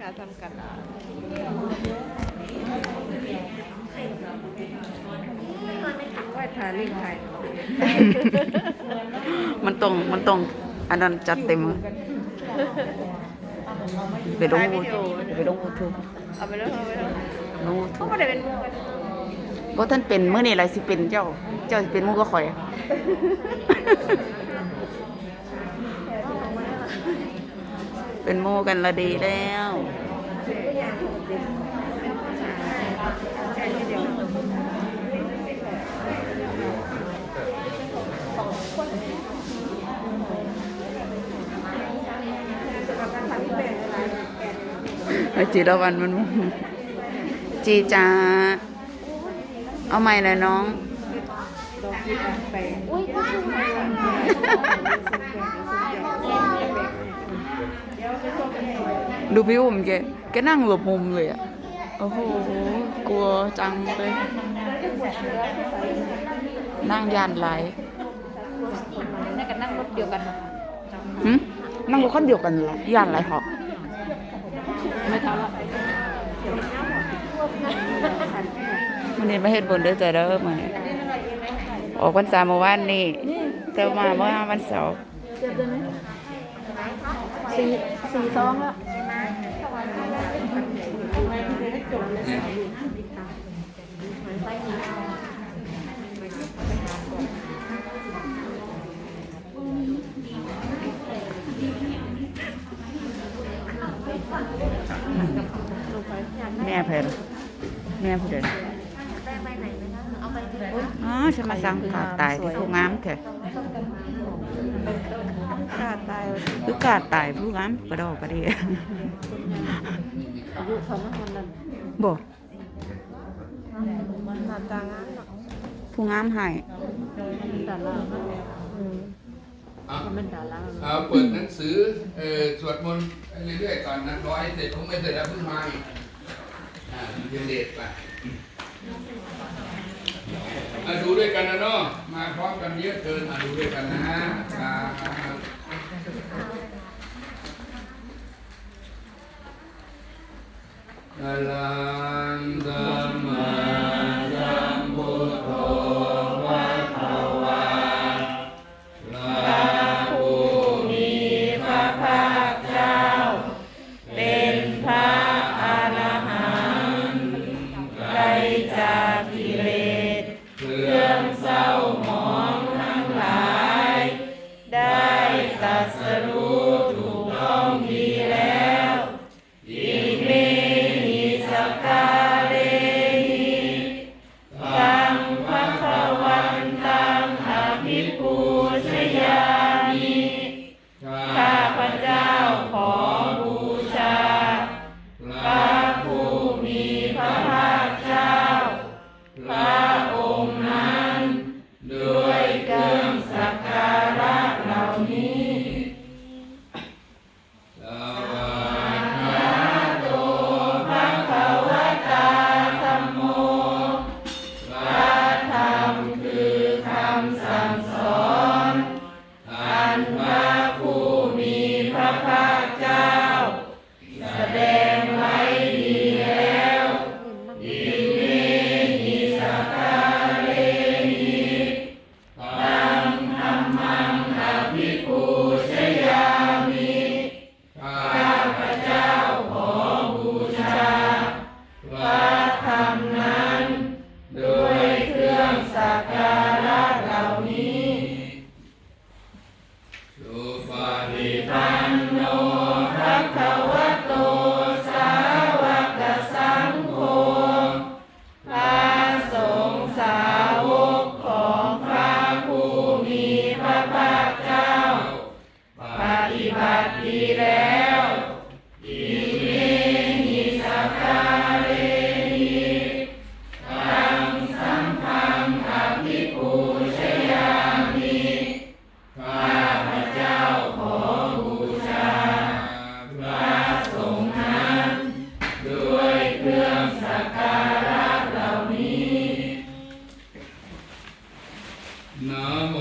ชาทำกันละว่าทาลิงไทยมันต้องมันต้องอันนั้นจัดเต็มไปลงยูทูบไปลงยูทูบเอาไปแล้วเอาไปแล้วลงยูทูเขาบไม่ได้เป็นหมู่กันบ่ท่านเป็นมื้อนี้อะไรสิเป็นเจ้า เจ้าสิเป็นหมู่ก็ข่อย เป็นหมู่กันละดีแล้วไอจีรวันมันจีจ้าเอาใหม่เลยน้องอุ้ย ดูพี่อุ้มแกแกนั่งหลบมุมเลยอะ โอ้โห กลัวจังเลย นั่งยานไหลายน่ากันนั่งรถเดียวกันนะคะหึนั่งรถคันเดียวกันเหรอยานไหลายเหรอไม่เท่าละวันนี้มาเฮ็ดบุญเด้อจ้ะเด้อมาออกพรรษาเมื่อวานนี่แต่มาเมื่อวันเสาร์ สี่สี่ซองแล้วแม่เพิ่นแม่ผู้ใดอ๋อฉันมาสั่งกาตายที่ผู้งามแท้ กาตายคือกาตายผู้งามกระดอกกระเดียอายุเขาไม่คนนั้นบ่มันหน้าตางามผู้งามให้ดารามันดาราเอาเปิดหนังสือเอ่อสวดมนต์เรื่อยๆก่อนนะร้อยเสร็จคงไม่เสร็จแล้วเพิ่งมาอีกอ่าเรียนเลทไปดูด้วยกันนะเนาะมาพร้อมกันเยอะเกินดูด้วยกันนะครับอ ลังส People. บัติดีแล้วอิมิหิสักการิตังสังฆังอภิปูชยามิข้าพเจ้าขอบูชาพระสงฆ์ด้วยเครื่องสกการะเหล่านี้นะโม